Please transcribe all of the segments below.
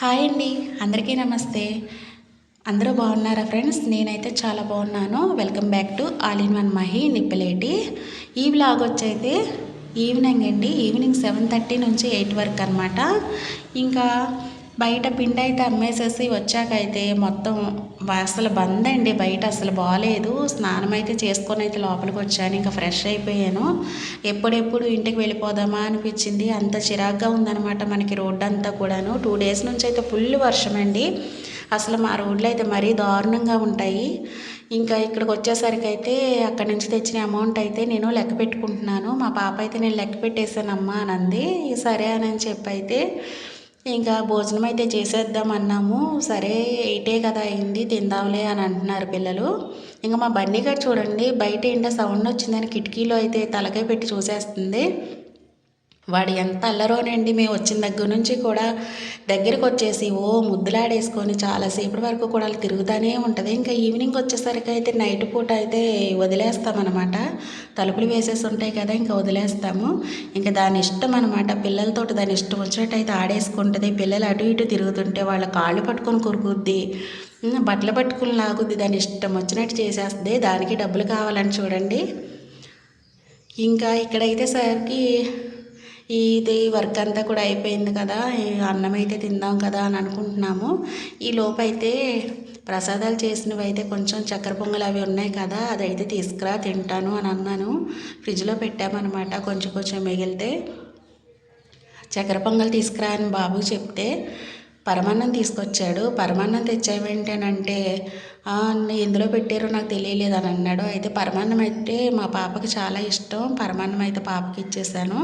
Hi అండి అందరికీ నమస్తే. అందరూ బాగున్నారా ఫ్రెండ్స్? నేనైతే చాలా బాగున్నాను. Welcome back to all in one Mahi Nippaleti. ఈ బ్లాగ్ వచ్చైతే ఈవినింగ్ అండి. ఈవినింగ్ సెవెన్ థర్టీ నుంచి ఎయిట్ వరకు అనమాట ఇంకా బయట పిండి అయితే అమ్మేసేసి వచ్చాకైతే మొత్తం అసలు బంద్ అండి. బయట అసలు బాగాలేదు స్నానం అయితే చేసుకొని అయితే లోపలికి వచ్చాను. ఇంకా ఫ్రెష్ అయిపోయాను. ఎప్పుడెప్పుడు ఇంటికి వెళ్ళిపోదామా అనిపించింది. అంత చిరాగ్గా ఉందన్నమాట మనకి రోడ్డు అంతా కూడాను. టూ డేస్ నుంచి అయితే ఫుల్ వర్షం అండి. అసలు మా రోడ్లు అయితే మరీ దారుణంగా ఉంటాయి. ఇంకా ఇక్కడికి వచ్చేసరికి అయితే అక్కడి నుంచి తెచ్చిన అమౌంట్ అయితే నేను లెక్క పెట్టుకుంటున్నాను. మా పాప అయితే నేను లెక్క పెట్టేశానమ్మా అని అంది. సరే అని చెప్పి అయితే ఇంకా భోజనం అయితే చేసేద్దాం అన్నాము. సరే ఎయిటే కదా అయింది తిందాంలే అని అంటున్నారు పిల్లలు. ఇంకా మా బన్నీ గారు చూడండి బయట ఏంటో సౌండ్ వచ్చిందని కిటికీలో అయితే తలకాయ పెట్టి చూసేస్తుంది. వాడు ఎంత అల్లరోనండి. మేము వచ్చిన దగ్గర నుంచి కూడా దగ్గరికి వచ్చేసి ఓ ముద్దులాడేసుకొని చాలాసేపటి వరకు కూడా వాళ్ళు తిరుగుతూనే ఉంటుంది. ఇంకా ఈవినింగ్ వచ్చేసరికి అయితే నైట్ పూట అయితే వదిలేస్తామన్నమాట. తలుపులు వేసేసి ఉంటాయి కదా ఇంకా వదిలేస్తాము. ఇంకా దాని ఇష్టం అనమాట పిల్లలతో దాని ఇష్టం వచ్చినట్టు అయితే ఆడేసుకుంటుంది. పిల్లలు అటు ఇటు తిరుగుతుంటే వాళ్ళ కాళ్ళు పట్టుకొని కొరుకుద్ది. బట్టలు పట్టుకుని లాగుద్ది. దాని ఇష్టం వచ్చినట్టు చేసేస్తుంది. దానికి డబ్బులు కావాలని చూడండి. ఇంకా ఇక్కడైతే సరికి ఇది వర్క్ అంతా కూడా అయిపోయింది కదా అన్నం అయితే తిందాం కదా అని అనుకుంటున్నాము. ఈ లోపైతే ప్రసాదాలు చేసినవి అయితే కొంచెం చక్కెర పొంగలు అవి ఉన్నాయి కదా అదైతే తీసుకురా తింటాను అని అన్నాను. ఫ్రిడ్జ్లో పెట్టామన్నమాట కొంచెం కొంచెం మిగిలితే. చక్కెర పొంగల్ తీసుకురా అని బాబు చెప్తే పరమాన్నం తీసుకొచ్చాడు. పరమాన్నం తెచ్చావేంటనంటే ఎందులో పెట్టారో నాకు తెలియలేదు అని అన్నాడు. అయితే పరమాన్నం అయితే మా పాపకి చాలా ఇష్టం. పరమాన్నం అయితే పాపకి ఇచ్చేసాను.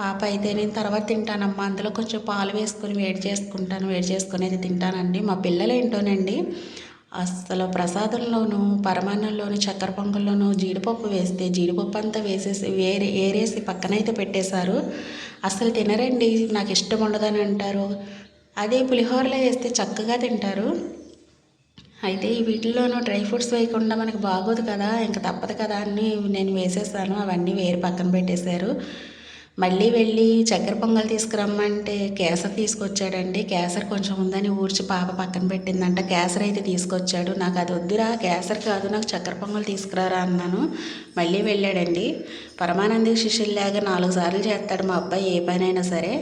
పాప అయితే నేను తర్వాత తింటానమ్మా. అందులో కొంచెం పాలు వేసుకొని వేడి చేసుకుంటాను వేడి చేసుకుని అయితే తింటానండి. మా పిల్లలు ఏంటోనండి అసలు ప్రసాదంలోనూ పరమాన్నంలోను చక్కెర పొంగల్లోనూ జీడిపప్పు వేస్తే జీడిపప్పు అంతా వేసేసి వేరే ఏరేసి పక్కనైతే పెట్టేశారు. అసలు తినరండి నాకు ఇష్టం ఉండదని అంటారు. అదే పులిహోరలో వేస్తే చక్కగా తింటారు. అయితే ఈ వీటిల్లోనూ డ్రై ఫ్రూట్స్ వేయకుండా మనకు బాగోదు కదా ఇంకా తప్పదు కదా అని నేను వేసేసాను. అవన్నీ వేరే పక్కన పెట్టేశారు. మళ్ళీ వెళ్ళి చక్కెర పొంగల్ తీసుకురమ్మంటే కేసర్ తీసుకొచ్చాడండి. కేసర్ కొంచెం ఉందని ఊడ్చి పాప పక్కన పెట్టిందంట. కేసర్ అయితే తీసుకొచ్చాడు. నాకు అది వద్దురా కేసర్ కాదు నాకు చక్కెర పొంగల్ తీసుకురారా అన్నాను. మళ్ళీ వెళ్ళాడండి. పరమానంద శిష్యుల్లాగా నాలుగు సార్లు చేస్తాడు మా అబ్బాయి ఏ పనైనా సరే.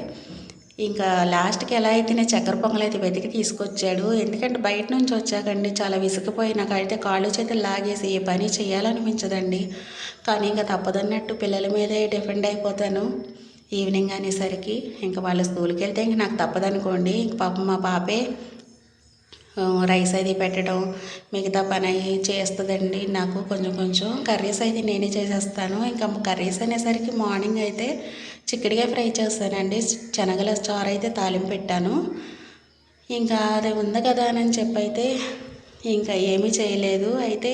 ఇంకా లాస్ట్కి ఎలా అయితే నేను చక్కెర పొంగల్ అయితే వెతికి తీసుకొచ్చాడు ఎందుకంటే బయట నుంచి వచ్చాకండి చాలా విసుకుపోయి నాకైతే కాళ్ళు చేతులు లాగేసి ఏ పని చేయాలనిపించదండి. కానీ ఇంకా తప్పదన్నట్టు పిల్లల మీదే డిపెండ్ అయిపోతాను ఈవినింగ్ అనేసరికి. ఇంకా వాళ్ళ స్కూల్కి వెళ్తే ఇంక నాకు తప్పదనుకోండి. ఇంక పాప మా పాపే రైస్ అది పెట్టడం మిగతా పని అవి చేస్తుందండి. నాకు కొంచెం కొంచెం కర్రీస్ అయితే నేనే చేసేస్తాను. ఇంకా కర్రీస్ అనేసరికి మార్నింగ్ అయితే చిక్కడిగా ఫ్రై చేస్తానండి. శనగల చారు అయితే తాలింపు పెట్టాను. ఇంకా అది ఉంది కదా అని చెప్పైతే ఇంకా ఏమీ చేయలేదు. అయితే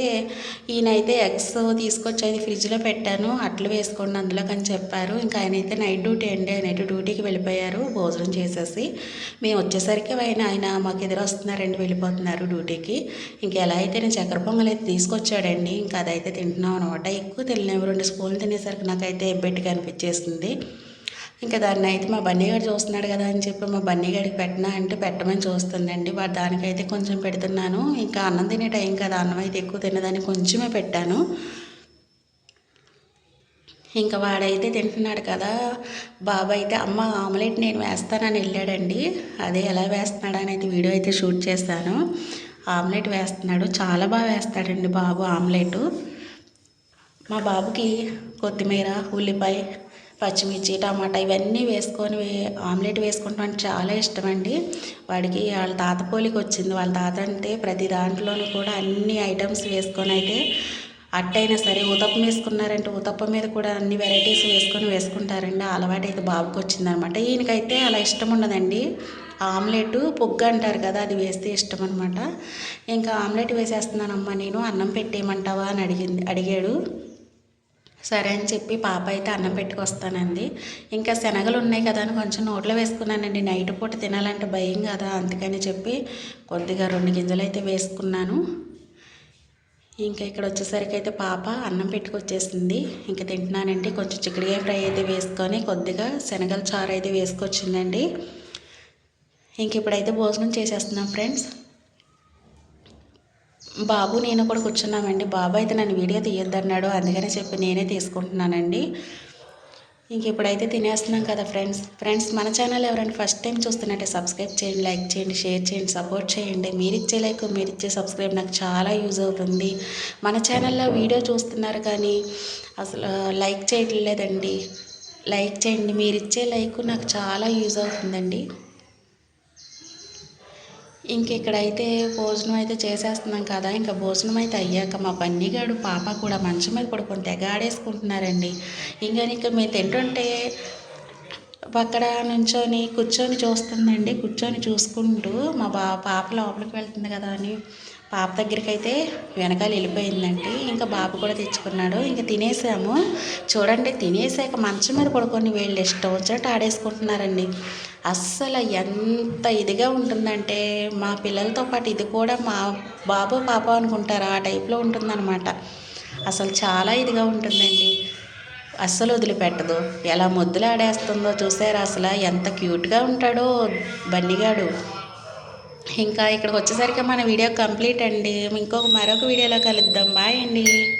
ఈయనైతే ఎగ్స్ తీసుకొచ్చి అది ఫ్రిడ్జ్లో పెట్టాను. అట్లు వేసుకోండి అందులోకి అని చెప్పారు. ఇంకా ఆయన అయితే నైట్ డ్యూటీ అండి. ఆయన అయితే డ్యూటీకి వెళ్ళిపోయారు. భోజనం చేసేసి మేము వచ్చేసరికి ఆయన ఆయన మాకు ఎదురు వస్తున్నారండి వెళ్ళిపోతున్నారు డ్యూటీకి. ఇంకా ఎలా అయితే నేను చక్కెర పొంగల్ అయితే తీసుకొచ్చాడండి. ఇంకా అదైతే తింటున్నాం అనమాట ఎక్కువ తినలేము. రెండు స్పూన్లు తినేసరికి నాకైతే ఎబ్బెట్టుగా అనిపించేస్తుంది ఇంకా దాన్ని అయితే మా బన్నీగాడు చూస్తున్నాడు కదా అని చెప్పి మా బన్నీగాడికి పెట్టినా అంటే పెట్టమని చూస్తుందండి. వాడు దానికైతే కొంచెం పెడుతున్నాను. ఇంకా అన్నం తినే టైం కదా అన్నం అయితే ఎక్కువ తినదని కొంచెమే పెట్టాను. ఇంకా వాడైతే తింటున్నాడు కదా. బాబు అయితే అమ్మ ఆమ్లెట్ నేను వేస్తానని వెళ్ళాడండి. అదే ఎలా వేస్తున్నాడు అనేది అయితే వీడియో అయితే షూట్ చేస్తాను ఆమ్లెట్ వేస్తున్నాడు. చాలా బాగా వేస్తాడండి బాబు ఆమ్లెట్. మా బాబుకి కొత్తిమీర ఉల్లిపాయ పచ్చిమిర్చి టమాటా ఇవన్నీ వేసుకొని ఆమ్లెట్ వేసుకుంటాం చాలా ఇష్టం అండి వాడికి వాళ్ళ తాత పోలికి వచ్చింది. వాళ్ళ తాత అంటే ప్రతి దాంట్లోనూ కూడా అన్ని ఐటమ్స్ వేసుకొని అయితే అట్టయినా సరే ఉతప్పం వేసుకున్నారంటే ఉతప్పం మీద కూడా అన్ని వెరైటీస్ వేసుకొని వేసుకుంటారండి. అలవాటు అయితే బాబుకి వచ్చిందనమాట. ఈయనకైతే అలా ఇష్టం ఉండదండి. ఆమ్లెట్ పొగ్గు అంటారు కదా అది వేస్తే ఇష్టం అనమాట. ఇంకా ఆమ్లెట్ వేసేస్తున్నానమ్మా నేను అన్నం పెట్టేయమంటావా అని అడిగింది అడిగాడు. సరే అని చెప్పి పాప అయితే అన్నం పెట్టుకొస్తానండి ఇంకా శనగలు ఉన్నాయి కదా అని కొంచెం నోట్లో వేసుకున్నానండి. నైట్ పూట తినాలంటే భయం కదా అందుకని చెప్పి కొద్దిగా రెండు గింజలు అయితే వేసుకున్నాను. ఇంకా ఇక్కడ వచ్చేసరికి అయితే పాప అన్నం పెట్టుకొచ్చేసింది. ఇంకా తింటున్నానండి. కొంచెం చిక్కడిగా ఫ్రై అయితే వేసుకొని కొద్దిగా శనగల చారు అయితే వేసుకొచ్చిందండి. ఇంక ఇప్పుడైతే భోజనం చేసేస్తున్నాం ఫ్రెండ్స్. బాబు నేను కూడా కూర్చున్నామండి. బాబు అయితే నన్ను వీడియో తీయొద్దన్నాడు. అందుకనే చెప్పి నేనే తీసుకుంటున్నానండి. ఇంక ఇప్పుడైతే తినేస్తున్నాం కదా ఫ్రెండ్స్. ఫ్రెండ్స్ మన ఛానల్ ఎవరైనా ఫస్ట్ టైం చూస్తున్నట్టే సబ్స్క్రైబ్ చేయండి లైక్ చేయండి షేర్ చేయండి సపోర్ట్ చేయండి. మీరు ఇచ్చే లైక్ మీరు ఇచ్చే సబ్స్క్రైబ్ నాకు చాలా యూజ్ అవుతుంది. మన ఛానల్లో వీడియో చూస్తున్నారు కానీ అసలు లైక్ చేయట్లేదండి. లైక్ చేయండి మీరు ఇచ్చే లైక్ నాకు చాలా యూజ్ అవుతుందండి. ఇంక ఇక్కడైతే భోజనం అయితే చేసేస్తున్నాం కదా ఇంకా భోజనం అయితే అయ్యాక మా బన్నీగాడు పాప కూడా మంచం మీద పడుకొని తెగ ఆడేసుకుంటున్నారండి ఇంకా ఇంకా మేము తింటుంటే అక్కడ నుంచొని కూర్చొని చూస్తుందండి కూర్చొని చూసుకుంటూ మా బా పాప లోపలికి వెళ్తుంది కదా అని పాప దగ్గరికి అయితే వెనకాల వెళ్ళిపోయిందండి. ఇంకా బాబు కూడా తెచ్చుకున్నాడు ఇంకా తినేసాము. చూడండి తినేసాక మంచం మీద పడుకొని వీళ్ళు ఇష్టం వచ్చినట్టు ఆడేసుకుంటున్నారండి. అస్సలు ఎంత ఇదిగా ఉంటుందంటే మా పిల్లలతో పాటు ఇది కూడా మా బాబు పాప అనుకుంటారు. ఆ టైప్లో ఉంటుందన్నమాట. అసలు చాలా ఇదిగా ఉంటుందండి. అస్సలు వదిలిపెట్టదు. ఎలా ముద్దులాడేస్తుందో చూసారు? అసలు ఎంత క్యూట్గా ఉంటాడో బన్నిగాడు. ఇంకా ఇక్కడికి వచ్చేసరికి మన వీడియో కంప్లీట్ అండి. ఇంకొక మరొక వీడియోలో కలుద్దాం. బాయ్ అండి.